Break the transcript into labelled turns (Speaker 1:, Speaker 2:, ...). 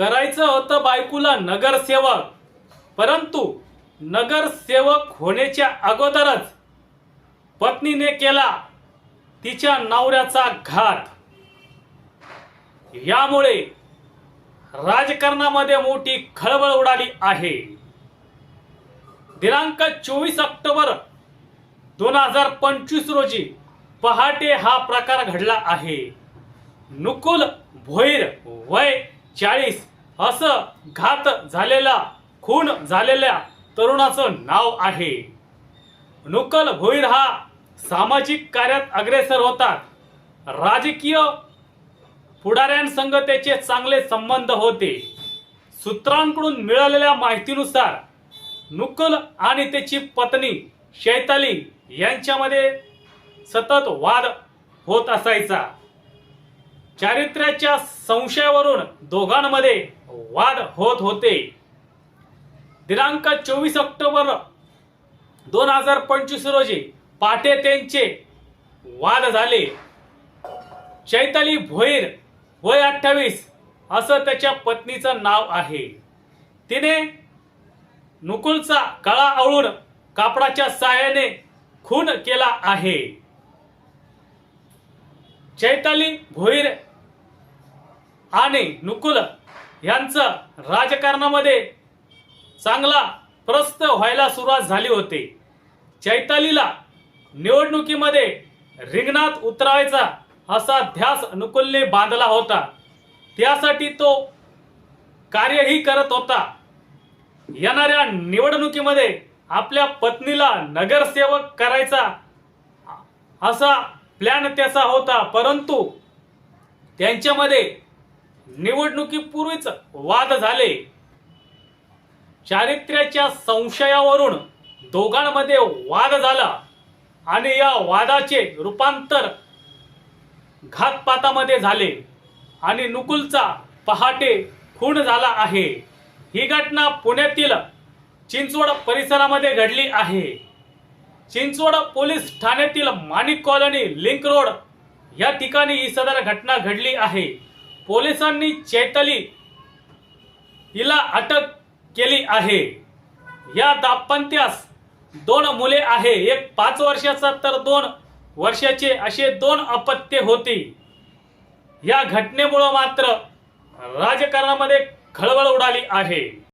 Speaker 1: करायचं होतं बायकोला नगरसेवक. परंतु नगरसेवक होण्याच्या अगोदरच पत्नीने केला तिच्या नवऱ्याचा घात. यामुळे राजकारणामध्ये मोठी खळबळ उडाली आहे. दिनांक चोवीस ऑक्टोबर दोन हजार पंचवीस रोजी पहाटे हा प्रकार घडला आहे. नुकुल भोईर वय चाळीस. असं घात झालेला खून झालेल्या तरुणाचं नाव आहे. नुकल भोईर हा सामाजिक कार्यात अग्रेसर होता. राजकीय पुढाऱ्यांसंग त्याचे चांगले संबंध होते. सूत्रांकडून मिळालेल्या माहितीनुसार नुकल आणि त्याची पत्नी शैताली यांच्यामध्ये सतत वाद होत असायचा. चारित्र्याच्या संशयावरून दोघांमध्ये वाद होत होते. दिनांक चोवीस ऑक्टोबर दोन हजार पंचवीस रोजी पाटे त्यांचे वाद झाले. चैताली भोईर वय अठ्ठावीस असं त्याच्या पत्नीचं नाव आहे. तिने नुकुलचा गळा आवळून कापडाच्या सहाय्याने खून केला आहे. चैताली भोईर आणि नुकुल यांचं राजकारणामध्ये चांगला प्रस्त व्हायला सुरुवात झाली होती. चैतालीला निवडणुकीमध्ये रिंगणात उतरायचा असा ध्यास नुकुलने बांधला होता. त्यासाठी तो कार्यही करत होता. येणाऱ्या निवडणुकीमध्ये आपल्या पत्नीला नगरसेवक करायचा असा प्लॅन त्याचा होता परंतु त्यांच्यामध्ये निवडणुकीपूर्वीच वाद झाले. चारित्र्याच्या संशयावरून दोघांमध्ये वाद झाला आणि या वादाचे रूपांतर घातपातामध्ये झाले आणि नुकुलचा पहाटे खून झाला आहे. ही घटना पुण्यातील चिंचवड परिसरामध्ये घडली आहे. चिंचवड पोलीस ठाण्यातील माणिक कॉलनी लिंक रोड या ठिकाणी ही सदर घटना घडली आहे. पोलिसांनी चैतली हिला अटक केली आहे. या दाम्पत्यास दोन मुले आहे. एक पाच वर्षाचा तर दोन वर्षाचे असे दोन अपत्य होती. या घटनेमुळं मात्र राजकारणामध्ये खळबळ उडाली आहे.